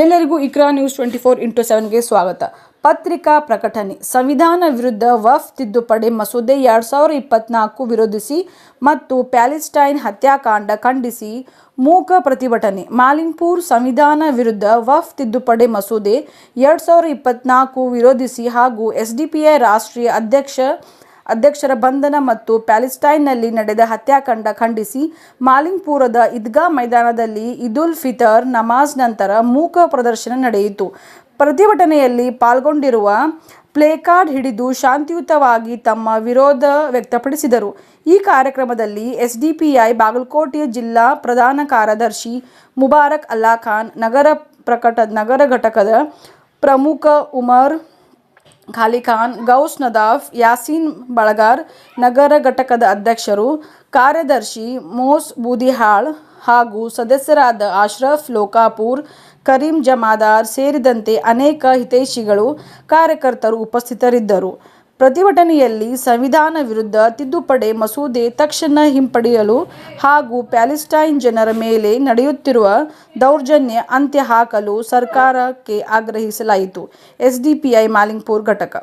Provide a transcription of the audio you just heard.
ಎಲ್ಲರಿಗೂ Iqra news twenty four into ಸೆವೆನ್ಗೆ ಸ್ವಾಗತ. ಪತ್ರಿಕಾ ಪ್ರಕಟಣೆ. ಸಂವಿಧಾನ ವಿರುದ್ಧ ವಫ್ ತಿದ್ದುಪಡಿ ಮಸೂದೆ ಎರಡು ಸಾವಿರದ ಇಪ್ಪತ್ನಾಲ್ಕು ವಿರೋಧಿಸಿ ಮತ್ತು ಪ್ಯಾಲೆಸ್ಟೈನ್ ಹತ್ಯಾಕಾಂಡ ಖಂಡಿಸಿ ಮೂಕ ಪ್ರತಿಭಟನೆ. ಮಾಲಿಂಗ್ಪುರ್ ಸಂವಿಧಾನ ವಿರುದ್ಧ ವಫ್ ತಿದ್ದುಪಡಿ ಮಸೂದೆ ಎರಡು ಸಾವಿರದ ಇಪ್ಪತ್ನಾಲ್ಕು ವಿರೋಧಿಸಿ ಹಾಗೂ ಎಸ್ಡಿಪಿಐ ರಾಷ್ಟ್ರೀಯ ಅಧ್ಯಕ್ಷ ಅಧ್ಯಕ್ಷರ ಬಂಧನ ಮತ್ತು ಪ್ಯಾಲೆಸ್ಟೈನ್ನಲ್ಲಿ ನಡೆದ ಹತ್ಯಾಕಾಂಡ ಖಂಡಿಸಿ ಮಾಲಿಂಗ್ಪುರದ ಈದ್ಗಾ ಮೈದಾನದಲ್ಲಿ ಈದುಲ್ ಫಿತರ್ ನಮಾಜ್ ನಂತರ ಮೂಕ ಪ್ರದರ್ಶನ ನಡೆಯಿತು. ಪ್ರತಿಭಟನೆಯಲ್ಲಿ ಪಾಲ್ಗೊಂಡಿರುವ ಪ್ಲೇಕಾರ್ಡ್ ಹಿಡಿದು ಶಾಂತಿಯುತವಾಗಿ ತಮ್ಮ ವಿರೋಧ ವ್ಯಕ್ತಪಡಿಸಿದರು. ಈ ಕಾರ್ಯಕ್ರಮದಲ್ಲಿ ಎಸ್ಡಿಪಿಐ ಬಾಗಲಕೋಟೆಯ ಜಿಲ್ಲಾ ಪ್ರಧಾನ ಕಾರ್ಯದರ್ಶಿ ಮುಬಾರಕ್ ಅಲ್ಲಾ ಖಾನ್, ನಗರ ಪ್ರಕಟ, ನಗರ ಘಟಕದ ಪ್ರಮುಖ ಉಮರ್ ಖಾಲಿಖಾನ್, ಗೌಸ್ ನದಾಫ್, ಯಾಸೀನ್ ಬಳಗಾರ್, ನಗರ ಘಟಕದ ಅಧ್ಯಕ್ಷರು, ಕಾರ್ಯದರ್ಶಿ ಮೋಸ್ ಬೂದಿಹಾಳ್ ಹಾಗೂ ಸದಸ್ಯರಾದ ಅಶ್ರಫ್ ಲೋಕಾಪುರ್, ಕರೀಂ ಜಮಾದಾರ್ ಸೇರಿದಂತೆ ಅನೇಕ ಹಿತೈಷಿಗಳು ಕಾರ್ಯಕರ್ತರು ಉಪಸ್ಥಿತರಿದ್ದರು. ಪ್ರತಿಭಟನೆಯಲ್ಲಿ ಸಂವಿಧಾನ ವಿರುದ್ಧ ತಿದ್ದುಪಡಿ ಮಸೂದೆ ತಕ್ಷಣ ಹಿಂಪಡೆಯಲು ಹಾಗೂ ಪ್ಯಾಲೆಸ್ಟೈನ್ ಜನರ ಮೇಲೆ ನಡೆಯುತ್ತಿರುವ ದೌರ್ಜನ್ಯ ಅಂತ್ಯ ಹಾಕಲು ಸರ್ಕಾರಕ್ಕೆ ಆಗ್ರಹಿಸಲಾಯಿತು. ಎಸ್ಡಿಪಿಐ ಮಾಲಿಂಗ್ಪುರ್ ಘಟಕ